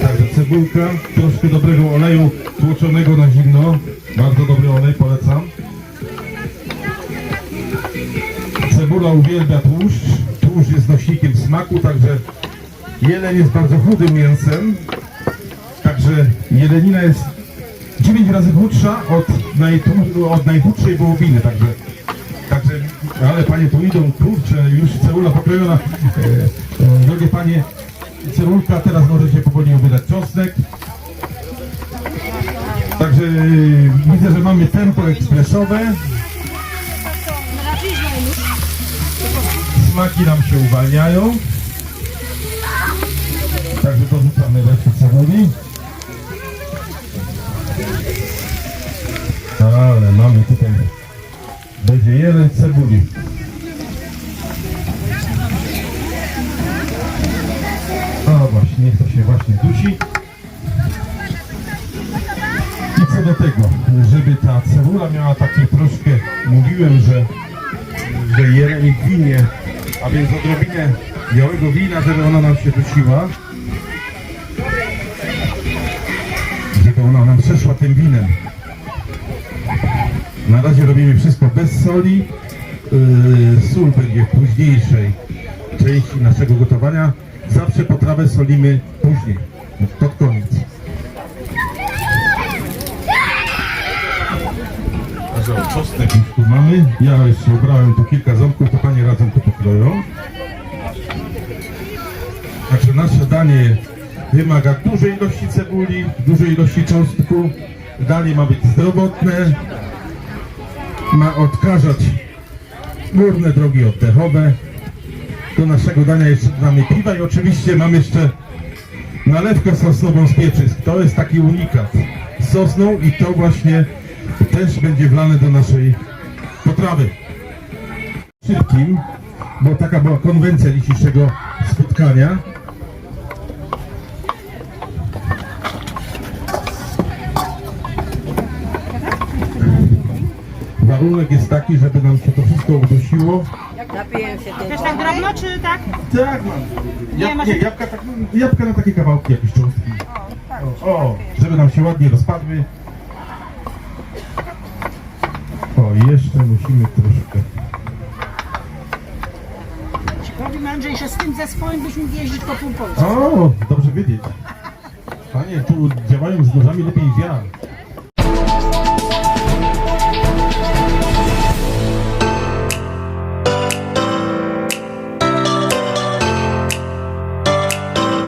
Także cebulka, troszkę dobrego oleju tłoczonego na zimno. Bardzo dobry olej, polecam. Cebula uwielbia tłuszcz. Tłuszcz jest nośnikiem smaku, także jeleń jest bardzo chudym mięsem. Także jelenina jest 9 razy chudsza od, najtłu- od najchudszej wołowiny, także, także, ale panie tu idą, kurczę, już cebula pokrojona, e, e, drogie panie, cebulka, teraz możecie powoli wydać czosnek. Także e, widzę, że mamy tempo ekspresowe. Smaki nam się uwalniają. Także dorzucamy resztę cebuli. Ale mamy tutaj, będzie jeden cebuli. Niech to się właśnie dusi. I co do tego, żeby ta cebula miała taki troszkę, mówiłem, że, że jeleń winie, a więc odrobinę białego wina, żeby ona nam się dusiła. Żeby ona nam przeszła tym winem. Na razie robimy wszystko bez soli. Yy, sól będzie w późniejszej części naszego gotowania. Zawsze potrawę solimy później. To koniec. Czosnek już tu mamy. Ja jeszcze ubrałem tu kilka ząbków, to panie razem to pokroją. Także nasze danie wymaga dużej ilości cebuli, dużej ilości cząstku. Danie ma być zdrowotne, ma odkażać górne drogi oddechowe. Do naszego dania jeszcze dodamy piwa i oczywiście mam jeszcze nalewkę sosnową z pieczysk. To jest taki unikat sosną i to właśnie też będzie wlane do naszej potrawy. Szybkim, bo taka była konwencja dzisiejszego spotkania. Warunek jest taki, żeby nam się to wszystko udusiło. Napiję się Też tylko. tak drobno, czy tak? Tak, mam. Nie, Jab, masz- nie, jabłka, tak, jabłka na takie kawałki, jakieś cząstki. O, o, żeby nam się ładnie rozpadły. O, jeszcze musimy troszkę. Ci powiem Andrzej, że z tym zespołem byś mógł jeździć po pół Polski. O, dobrze wiedzieć. Panie, tu działają z nożami lepiej niż ja.